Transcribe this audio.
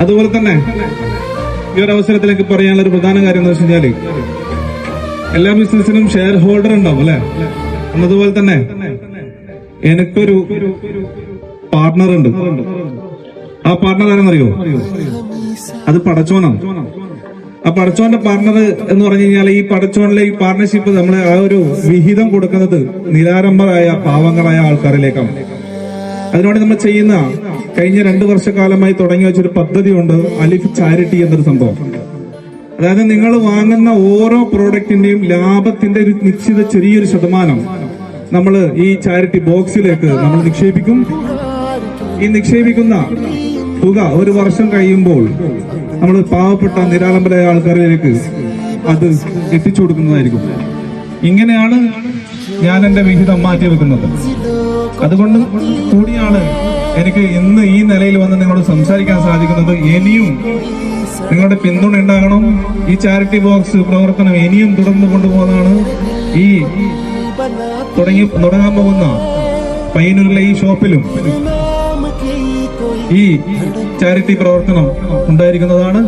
അതുപോലെ തന്നെ ഈ ഒരു അവസരത്തിലേക്ക് പറയാനുള്ള ഒരു പ്രധാന കാര്യം എന്ന് വെച്ച് കഴിഞ്ഞാൽ എല്ലാ ബിസിനസ്സിനും ഷെയർ ഹോൾഡർ ഉണ്ടാവും അല്ലെ? എന്നതുപോലെ തന്നെ എനിക്കൊരു പാർട്ണർ ഉണ്ട്. ആ പാർട്ണർ ആരെന്നറിയോ? അത് പടച്ചോനാണ്. ആ പടച്ചോന്റെ പാർട്ണർ എന്ന് പറഞ്ഞു കഴിഞ്ഞാൽ ഈ പടച്ചോണിലെ ഈ പാർട്ണർഷിപ്പ് നമ്മളെ ആ ഒരു വിഹിതം കൊടുക്കുന്നത് നിരാരംഭരായ പാവങ്ങളായ ആൾക്കാരിലേക്കാണ്. അതിനുവേണ്ടി നമ്മൾ ചെയ്യുന്ന കഴിഞ്ഞ രണ്ട് വർഷക്കാലമായി തുടങ്ങി വെച്ചൊരു പദ്ധതിയുണ്ട് അലിഫ് ചാരിറ്റി എന്നൊരു സംഭവം. അതായത് നിങ്ങൾ വാങ്ങുന്ന ഓരോ പ്രോഡക്റ്റിന്റെയും ലാഭത്തിന്റെ ഒരു നിശ്ചിത ചെറിയൊരു ശതമാനം നമ്മൾ ഈ ചാരിറ്റി ബോക്സിലേക്ക് നമ്മൾ നിക്ഷേപിക്കും. ഈ നിക്ഷേപിക്കുന്ന തുക ഒരു വർഷം കഴിയുമ്പോൾ നമ്മൾ പാവപ്പെട്ട നിരാലംബരായ ആൾക്കാരിലേക്ക് അത് എത്തിച്ചു കൊടുക്കുന്നതായിരിക്കും. ഇങ്ങനെയാണ് ഞാൻ എന്റെ വിഹിതം മാറ്റി വെക്കുന്നത് അതുകൊണ്ട് കൂടിയാണ് എനിക്ക് ഇന്ന് ഈ നിലയിൽ വന്ന് നിങ്ങളോട് സംസാരിക്കാൻ സാധിക്കുന്നത് ഇനിയും നിങ്ങളുടെ പിന്തുണ ഉണ്ടാകണം. ഈ ചാരിറ്റി ബോക്സ് പ്രവർത്തനം ഇനിയും തുടർന്നു കൊണ്ടുപോകുന്നതാണ്. ഈ തുടങ്ങി തുടങ്ങാൻ പോകുന്ന പയ്യന്നൂരിലെ ഈ ഷോപ്പിലും ഈ ചാരിറ്റി പ്രവർത്തനം ഉണ്ടായിരിക്കുന്നതാണ്.